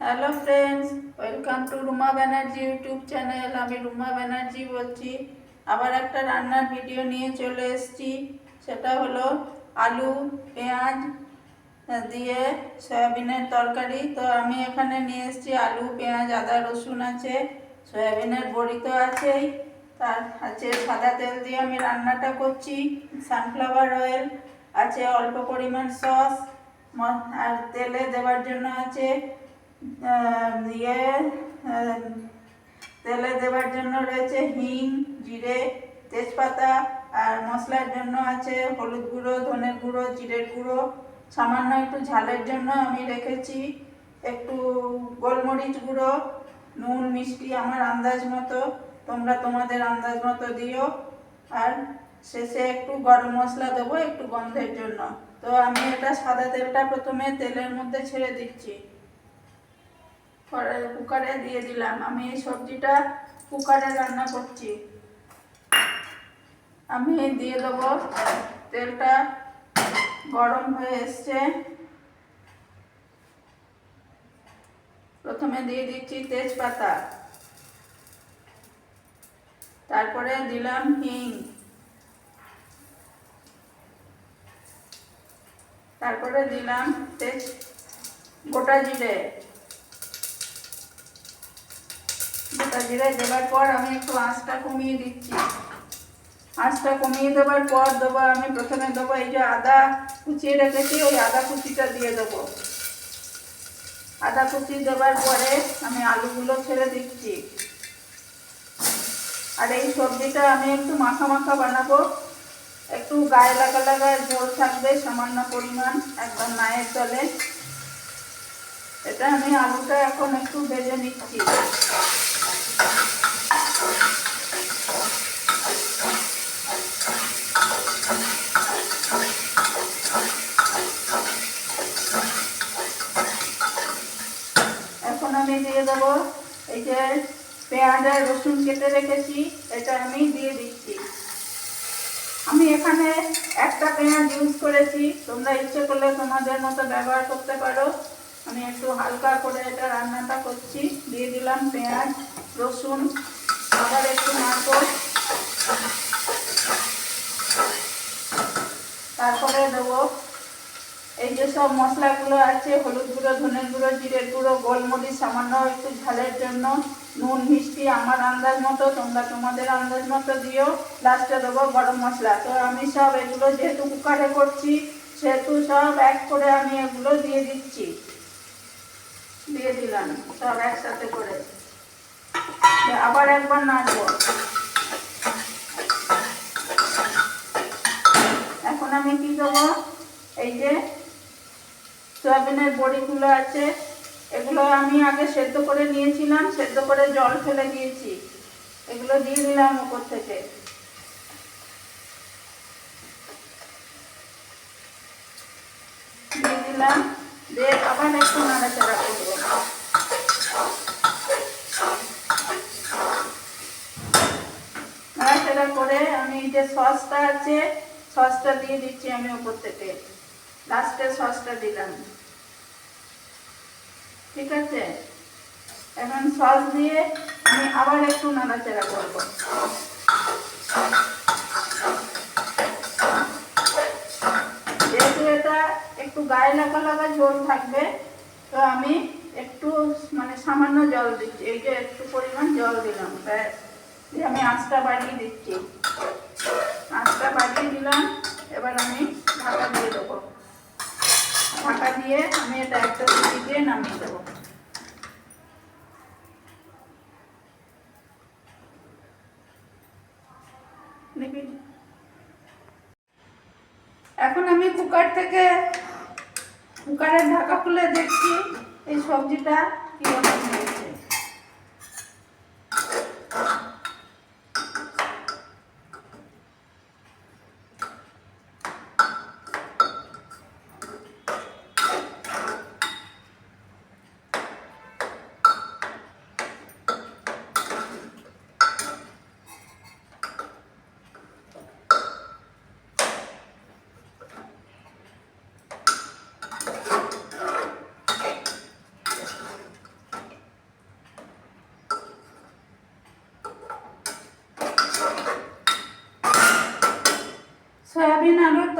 Hello friends welcome to Ruma Banerjee YouTube channel আমি রুমা ব্যানার্জি বলছি। আবার একটা রান্নার ভিডিও নিয়ে চলে এসেছি। সেটা হলো আলু, পেঁয়াজ দিয়ে সয়াবিনের তরকারি। তো আমি এখানে নিয়ে এসেছি আলু, পেঁয়াজ, আদা, রসুন আছে, সয়াবিনের বড়ি তো আছেই। তার আছে সাদা তেল দিয়ে আমি রান্নাটা করছি। সানফ্লাওয়ার অয়েল আছে, অল্প পরিমাণ সস আর তেলে দেওয়ার জন্য আছে ইয়ে তেলে দেওয়ার জন্য রয়েছে হিং, জিরে, তেজপাতা আর মশলার জন্য আছে হলুদ গুঁড়ো, ধনের গুঁড়ো, জিরের গুঁড়ো। সামান্য একটু ঝালের জন্য আমি রেখেছি একটু গোলমরিচ গুঁড়ো, নুন, মিষ্টি আমার আন্দাজ মতো। তোমরা তোমাদের আন্দাজ মতো দিও। আর শেষে একটু গরম মশলা দেবো একটু গন্ধের জন্য। তো আমি এটা সাদা তেলটা প্রথমে তেলের মধ্যে ছেড়ে দিচ্ছি। কুকারে দিয়ে দিলাম। আমি এই সবজিটা কুকারে রান্না করছি। আমি দিয়ে দেবো। তেলটা গরম হয়ে এসছে। প্রথমে দিয়ে দিচ্ছি তেজপাতা। তারপরে দিলাম হিং। তারপরে দিলাম তেজ, গোটা জিরে। গোটা জিরে দেওয়ার পর আমি একটু আঁচটা কমিয়ে দিচ্ছি। আঁচটা কমিয়ে দেওয়ার পর দেবো, আমি প্রথমে দেবো এই যে আদা কুচিয়ে রেখেছি, ওই আদা কুচিটা দিয়ে দেবো। আদা কুচি দেওয়ার পরে আমি আলুগুলো ছেড়ে দিচ্ছি। আর এই সবজিটা আমি একটু মাখা মাখা বানাবো। একটু গায়ে লাগা লাগা ঝোল থাকবে, সামান্য পরিমাণ একদম মায়ের জলে। এটা আমি আলুটা এখন একটু ভেজে নিচ্ছি। এখন আমি দিয়ে দেবো এই যে পেঁয়াজ আর রসুন কেটে রেখেছি, এটা আমি দিয়ে দিচ্ছি। আমি এখানে একটা পেঁয়াজ ইউজ করেছি, তোমরা ইচ্ছে করলে তোমাদের মতো ব্যবহার করতে পারো। আমি একটু হালকা করে এটা রান্নাটা করছি, দিয়ে দিলাম পেঁয়াজ, রসুন, আবার একটু নাড়বো তারপরে দেবো যে সব মশলাগুলো আছে, হলুদ গুঁড়ো ধনের গুঁড়ো, জিরের গুঁড়ো, গোলমরিচ, সামান্য একটু ঝালের জন্য, নুন, মিষ্টি, আমার আন্দাজ মতো, তোমরা তোমাদের আন্দাজ মতো দিও লাস্টে দেবো গরম মশলা। তো আমি সব এগুলো যেহেতু কুকারে করছি, সেহেতু সব এক করে আমি এগুলো দিয়ে দিচ্ছি। দিয়ে দিলাম, সব একসাথে করে। আবার একবার নাড়বো। এখন আমি কি দেবো? এই যে সয়াবিনের বড়িগুলো আছে, এগুলো আমি আগে সেদ্ধ করে নিয়েছিলাম, সেদ্ধ করে জল ফেলে দিয়েছি। এগুলো দিয়ে দিলাম উপর থেকে। দিলাম, দিয়ে আবার একটু নাড়াচাড়া করব। নাড়াচাড়া করে আমি যে সসটা আছে, সসটা দিয়ে দিচ্ছি আমি উপর থেকে। লাস্টে সসটা দিলাম। ঠিক আছে? এখন সস দিয়ে আমি আবার একটু নাড়াচাড়া করব। যেহেতু এটা একটু গায়ে লাগা লাগা ঝোল থাকবে, তো আমি একটু মানে সামান্য জল দিচ্ছি। এই যে একটু পরিমাণ জল দিলাম। ব্যাস, দিয়ে আমি আঁচটা বাড়িয়ে দিচ্ছি। আঁচটা বাড়িয়ে দিলাম এবার আমি ঢাকা দিয়ে দেবো ঢাকা দিয়ে আমি এটা একটা সিটি দিয়ে নামিয়ে দেবো এখন আমি কুকার থেকে কুকারের ঢাকা খুলে দেখছি এই সবজিটা কীরকম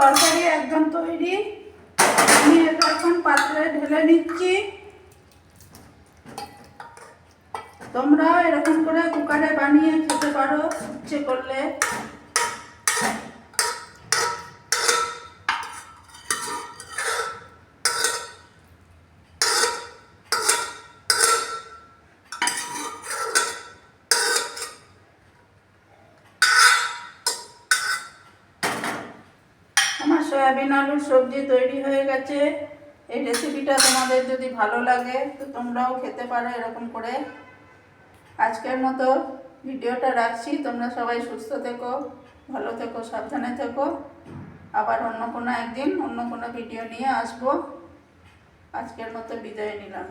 তরকারি একদম তৈরি। আমি এখন পাত্রে ঢেলে নিচ্ছি। তোমরাও এরকম করে কুকারে বানিয়ে খেতে পারো, ইচ্ছে করলে। সয়াবিন, আলুর সবজি তৈরি হয়ে গেছে। এই রেসিপিটা তোমাদের যদি ভালো লাগে, তো তোমরাও খেতে পারো এরকম করে। আজকের মতো ভিডিওটা রাখছি। তোমরা সবাই সুস্থ থেকো, ভালো থেকো, সাবধানে থেকো। আবার অন্য কোনো একদিন অন্য কোনো ভিডিও নিয়ে আসব। আজকের মতো বিদায় নিলাম।